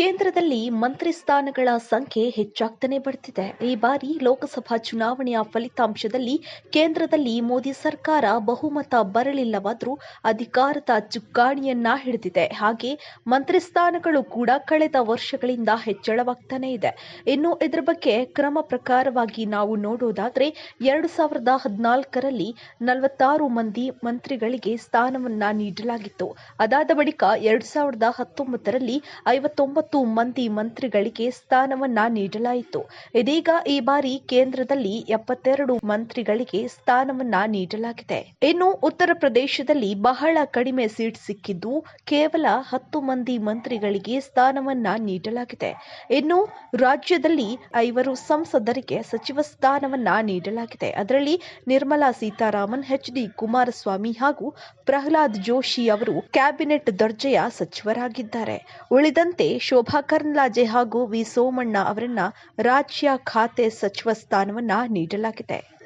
ಕೇಂದ್ರದಲ್ಲಿ ಮಂತ್ರಿ ಸ್ಥಾನಗಳ ಸಂಖ್ಯೆ ಹೆಚ್ಚಾಗ್ತಾನೆ ಬರ್ತಿದೆ. ಈ ಬಾರಿ ಲೋಕಸಭಾ ಚುನಾವಣೆಯ ಫಲಿತಾಂಶದಲ್ಲಿ ಕೇಂದ್ರದಲ್ಲಿ ಮೋದಿ ಸರ್ಕಾರ ಬಹುಮತ ಬರಲಿಲ್ಲವಾದರೂ ಅಧಿಕಾರದ ಚುಕ್ಕಾಣಿಯನ್ನ ಹಿಡಿದಿದೆ. ಹಾಗೆ ಮಂತ್ರಿ ಸ್ಥಾನಗಳು ಕೂಡ ಕಳೆದ ವರ್ಷಗಳಿಂದ ಹೆಚ್ಚಳವಾಗ್ತಾನೆ ಇದೆ. ಇನ್ನು ಇದರ ಬಗ್ಗೆ ಕ್ರಮ ಪ್ರಕಾರವಾಗಿ ನಾವು ನೋಡೋದಾದ್ರೆ ಎರಡು ಸಾವಿರದ ಹದಿನಾಲ್ಕರಲ್ಲಿ ನಲವತ್ತಾರು ಮಂದಿ ಮಂತ್ರಿಗಳಿಗೆ ಸ್ಥಾನವನ್ನ ನೀಡಲಾಗಿತ್ತು. ಅದಾದ ಬಳಿಕ ಎರಡು ಸಾವಿರದ ಹತ್ತೊಂಬತ್ತರಲ್ಲಿ ಐವತ್ತೊಂಬತ್ತು ಮಂದಿ ಮಂತ್ರಿಗಳಿಗೆ ಸ್ಥಾನವನ್ನ ನೀಡಲಾಯಿತು. ಇದೀಗ ಈ ಬಾರಿ ಕೇಂದ್ರದಲ್ಲಿ ಎಪ್ಪತ್ತೆರಡು ಮಂತ್ರಿಗಳಿಗೆ ಸ್ಥಾನವನ್ನ ನೀಡಲಾಗಿದೆ. ಇನ್ನು ಉತ್ತರ ಪ್ರದೇಶದಲ್ಲಿ ಬಹಳ ಕಡಿಮೆ ಸೀಟ್ ಸಿಕ್ಕಿದ್ದು ಕೇವಲ ಹತ್ತು ಮಂದಿ ಮಂತ್ರಿಗಳಿಗೆ ಸ್ಥಾನವನ್ನ ನೀಡಲಾಗಿದೆ. ಇನ್ನು ರಾಜ್ಯದಲ್ಲಿ ಐವರು ಸಂಸದರಿಗೆ ಸಚಿವ ಸ್ಥಾನವನ್ನ ನೀಡಲಾಗಿದೆ. ಅದರಲ್ಲಿ ನಿರ್ಮಲಾ ಸೀತಾರಾಮನ್, ಎಚ್ ಡಿ ಕುಮಾರಸ್ವಾಮಿ ಹಾಗೂ ಪ್ರಹ್ಲಾದ್ ಜೋಶಿ ಅವರು ಕ್ಯಾಬಿನೆಟ್ ದರ್ಜೆಯ ಸಚಿವರಾಗಿದ್ದಾರೆ. ಉಳಿದಂತೆ ಶೋಭಾ ಕರ್ನ್ಲಾಜೆ ಹಾಗೂ ವಿ ಸೋಮಣ್ಣ ಅವರನ್ನ ರಾಜ್ಯ ಖಾತೆ ಸಚಿವ ಸ್ಥಾನವನ್ನ ನೀಡಲಾಗಿದೆ.